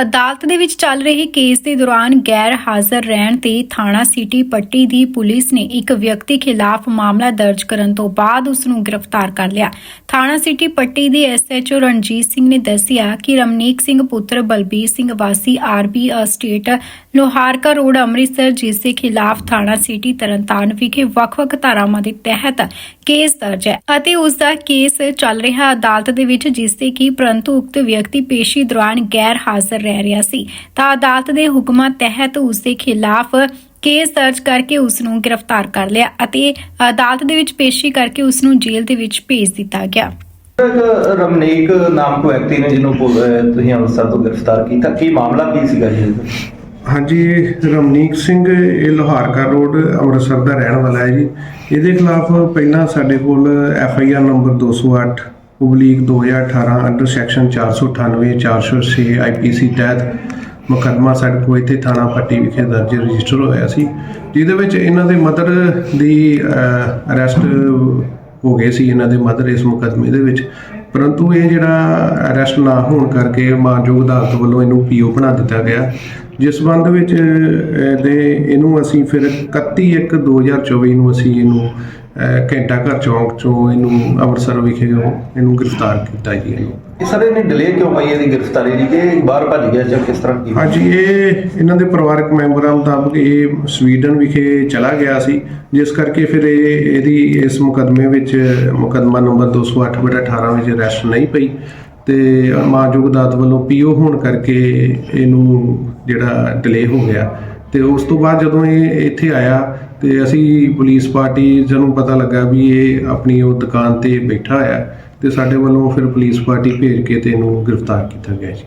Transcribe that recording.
ਅਦਾਲਤ ਦੇ ਵਿੱਚ ਚੱਲ ਰਹੇ ਕੇਸ ਦੇ ਦੌਰਾਨ ਗੈਰ ਹਾਜ਼ਰ ਰਹਿਣ ਤੇ ਥਾਣਾ ਸਿਟੀ ਪੱਟੀ ਦੀ ਪੁਲਿਸ ਨੇ ਇੱਕ ਵਿਅਕਤੀ ਖਿਲਾਫ ਮਾਮਲਾ ਦਰਜ ਕਰਨ ਤੋਂ ਬਾਅਦ ਉਸ ਨੂੰ ਗ੍ਰਿਫਤਾਰ ਕਰ ਲਿਆ। ਥਾਣਾ ਸਿਟੀ ਪੱਟੀ ਦੇ ਐਸਐਚਓ ਰਣਜੀਤ ਸਿੰਘ ਨੇ ਦੱਸਿਆ ਕਿ ਰਮਨੀਕ ਸਿੰਘ ਪੁੱਤਰ ਬਲਬੀਰ ਸਿੰਘ ਵਾਸੀ RB estate, Loharka road, Amritsar, ਜਿਸ ਦੇ ਖਿਲਾਫ ਥਾਣਾ ਸਿਟੀ ਤਰਨਤਾਰਨ ਵਿਖੇ ਵੱਖ-ਵੱਖ ਧਾਰਾਵਾਂ ਦੇ ਤਹਿਤ ਕੇਸ ਦਰਜ ਹੈ ਅਤੇ ਉਸ ਦਾ ਕੇਸ ਚੱਲ ਰਿਹਾ ਅਦਾਲਤ ਦੇ ਵਿੱਚ, ਜਿਸ ਦੇ ਕਿ ਪਰੰਤੂ ਉਕਤ ਵਿਅਕਤੀ ਪੇਸ਼ੀ ਦੌਰਾਨ ਗੈਰ ਹਾਜ਼ਰ ਰਹਿ ਰਿਹਾ ਸੀ। ਤਾਂ ਅਦਾਲਤ ਦੇ ਹੁਕਮਾਂ ਤਹਿਤ ਉਸ ਦੇ ਖਿਲਾਫ ਕੇਸ ਦਰਜ ਕਰਕੇ ਉਸ ਨੂੰ ਗ੍ਰਿਫਤਾਰ ਕਰ ਲਿਆ ਅਤੇ ਅਦਾਲਤ ਦੇ ਵਿੱਚ ਪੇਸ਼ੀ ਕਰਕੇ ਉਸ ਨੂੰ ਜੇਲ੍ਹ ਦੇ ਵਿੱਚ ਭੇਜ ਦਿੱਤਾ ਗਿਆ। ਇੱਕ ਰਮਨੀਕ ਨਾਮ ਕੋ ਵਿਅਕਤੀ ਨੇ ਜਿਹਨੂੰ ਪੁਲ- ਅਹ ਤੁਸੀਂ ਅੰਮ੍ਰਿਤਸਰ ਤੋਂ ਗ੍ਰਿਫਤਾਰ ਕੀਤਾ। ਕੀ ਮਾਮਲਾ ਕੀ ਸੀਗਾ ਜੀ? ਇਹਦਾ? ਹਾਂਜੀ, ਇਹ ਰਮਨੀਕ ਸਿੰਘ, ਇਹ ਲੋਹਾਰਕਾ ਰੋਡ, ਅੰਮ੍ਰਿਤਸਰ ਦਾ ਰਹਿਣ ਵਾਲਾ ਹੈ ਜੀ। ਇਹਦੇ ਖਿਲਾਫ ਪਹਿਲਾਂ ਸਾਡੇ ਕੋਲ F I R number 208 public 2018 under section 498 406 IPC ਤਹਿਤ ਮੁਕੱਦਮਾ ਸਾਡੇ ਕੋਲ ਇੱਥੇ ਥਾਣਾ ਪੱਟੀ ਵਿਖੇ ਦਰਜ ਰਜਿਸਟਰ ਹੋਇਆ ਸੀ, ਜਿਹਦੇ ਵਿੱਚ ਇਹਨਾਂ ਦੇ ਮਦਰ ਦੀ ਅਰੈਸਟ ਹੋ ਗਏ ਸੀ ਇਹਨਾਂ ਦੇ ਮਦਰ ਇਸ ਮੁਕੱਦਮੇ ਦੇ ਵਿੱਚ। ਪਰੰਤੂ ਇਹ ਜਿਹੜਾ ਅਰੈਸਟ ਨਾ ਹੋਣ ਕਰਕੇ ਮਾਨਯੋਗ ਅਦਾਲਤ ਵੱਲੋਂ ਇਹਨੂੰ ਪੀਓ ਬਣਾ ਦਿੱਤਾ ਗਿਆ। ਜਿਸ ਸੰਬੰਧ ਵਿੱਚ ਅਹ, ਦੇ ਇਹਨੂੰ ਅਸੀਂ ਫਿਰ 31 1 2024 ਨੂੰ ਅਸੀਂ ਇਹਨੂੰ ਘੰਟਾ ਘਰ ਚੌਂਕ ਚੋਂ ਇਹਨੂੰ ਅੰਮ੍ਰਿਤਸਰ ਵਿਖੇ ਇਹਨੂੰ ਗ੍ਰਿਫਤਾਰ ਕੀਤਾ ਜੀ ਇਹਨੂੰ। ਇਹ ਸਰ ਇਹਨੇ ਡਿਲੇ ਕਿਉਂ ਪਾਈ ਇਹਦੀ ਗ੍ਰਿਫਤਾਰੀ ਦੀ? ਕਿ ਬਾਹਰ ਭੱਜ ਗਿਆ ਜਾਂ ਕਿਸ ਤਰ੍ਹਾਂ ਕੀ ਹਾਂਜੀ ਇਹ ਇਹਨਾਂ ਦੇ ਪਰਿਵਾਰਕ ਮੈਂਬਰਾਂ ਮੁਤਾਬਕ ਇਹ ਸਵੀਡਨ ਵਿਖੇ ਚਲਾ ਗਿਆ ਸੀ ਜਿਸ ਕਰਕੇ ਫਿਰ ਇਹ ਇਹਦੀ ਇਸ ਮੁਕੱਦਮੇ ਵਿੱਚ ਮੁਕੱਦਮਾ ਨੰਬਰ 208/18 ਵਿੱਚ ਅਰੈਸਟ ਨਹੀਂ ਪਈ ਤੇ ਮਾਨਯੋਗ ਅਦਾਲਤ ਵੱਲੋਂ ਪੀਓ ਹੋਣ ਕਰਕੇ ਇਹਨੂੰ ਜਿਹੜਾ ਡਿਲੇ ਹੋ ਗਿਆ। ਤੇ ਉਸ ਤੋਂ ਬਾਅਦ ਜਦੋਂ ਇਹ ਇੱਥੇ ਆਇਆ ਤੇ ਅਸੀਂ ਪੁਲਿਸ ਪਾਰਟੀ ਜਦੋਂ ਪਤਾ ਲੱਗਾ ਵੀ ਇਹ ਆਪਣੀ ਉਹ ਦੁਕਾਨ ਤੇ ਬੈਠਾ ਹੋਇਆ ਤੇ ਸਾਡੇ ਵੱਲੋਂ ਫਿਰ ਪੁਲਿਸ ਪਾਰਟੀ ਭੇਜ ਕੇ ਤੇ ਇਹਨੂੰ ਗ੍ਰਿਫਤਾਰ ਕੀਤਾ ਗਿਆ ਜੀ।